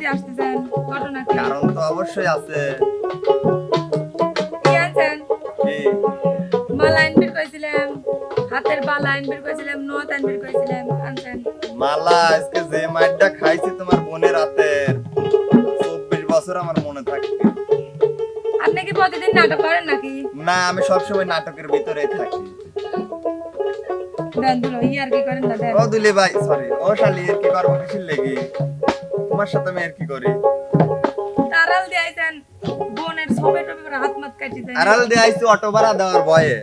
যদি আসতে চান ঘটনা কারণ তো অবশ্যই আছে। কি আছেন? মা লাইন বের করেছিলাম হাতের বা লাইন বের করেছিলাম নথ আইন বের করেছিলাম আনছেন। মালা আজকে যে মাইটটা খাইছি তোমার বোনের রাতের চব্বিশ বছর আমার মনে থাকে আপনি কি প্রতিদিন নাটক করেন নাকি? না আমি সবসময় নাটকের ভিতরে থাকি। দেন দুলো ইয়ার কি করেন না ও দুলে ভাই সরি ও শালি ইয়ার কি করব কিসের লেগে? তোমার সাথে আমি আর কি করি? আড়াল দিয়ে আইছেন বোনের সবে টবে হাত মাত কাটি দেন। আড়াল দিয়ে আইছি অটো ভাড়া দেওয়ার ভয়ে।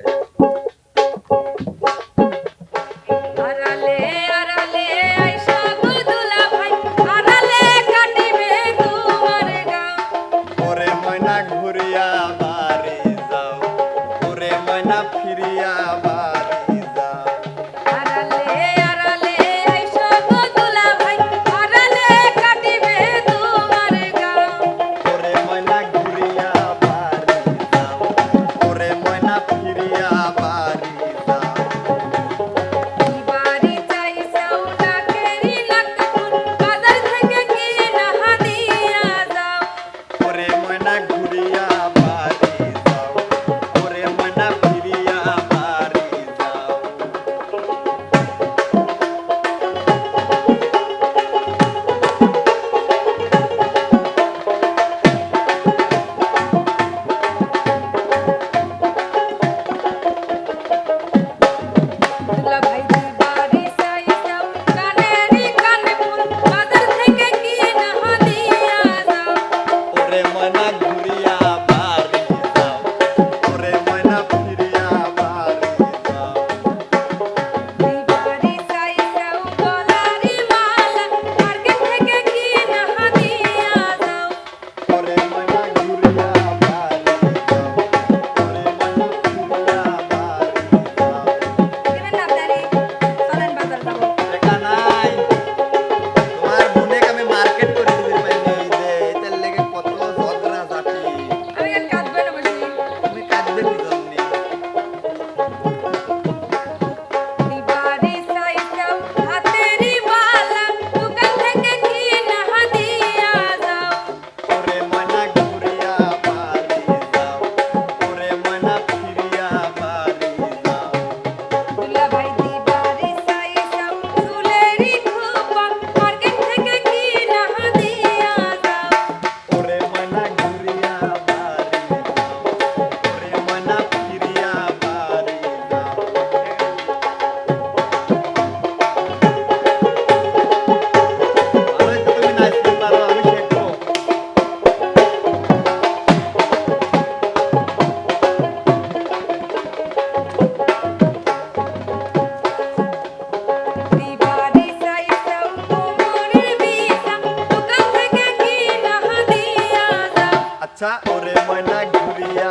আচ্ছা ওরে ময়না ঘুরিয়া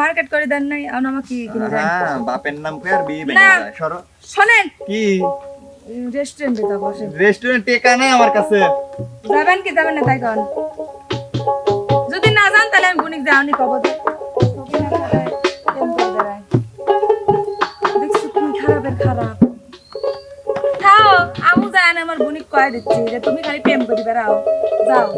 মার্কেট করে দেন নাই আর আমাকে কি কিনে দেন হ্যাঁ বাপের নাম কই আর বিয়ে। ভেঙে যায়? সরো। শোনেন। কি? রেস্টুরেন্টে যাব বসে। রেস্টুরেন্ট টেকা নাই আমার কাছে। যাবেন কি যাবেন না তাই কন। যদি না যান তাহলে আমি বুনিক যাওনি কব তুমি খারাপের খারাপ। খাও আমু যায় না আমার বুনিক কয় দিচ্ছি। যে তুমি খালি প্রেম করি বেড়াও যাও।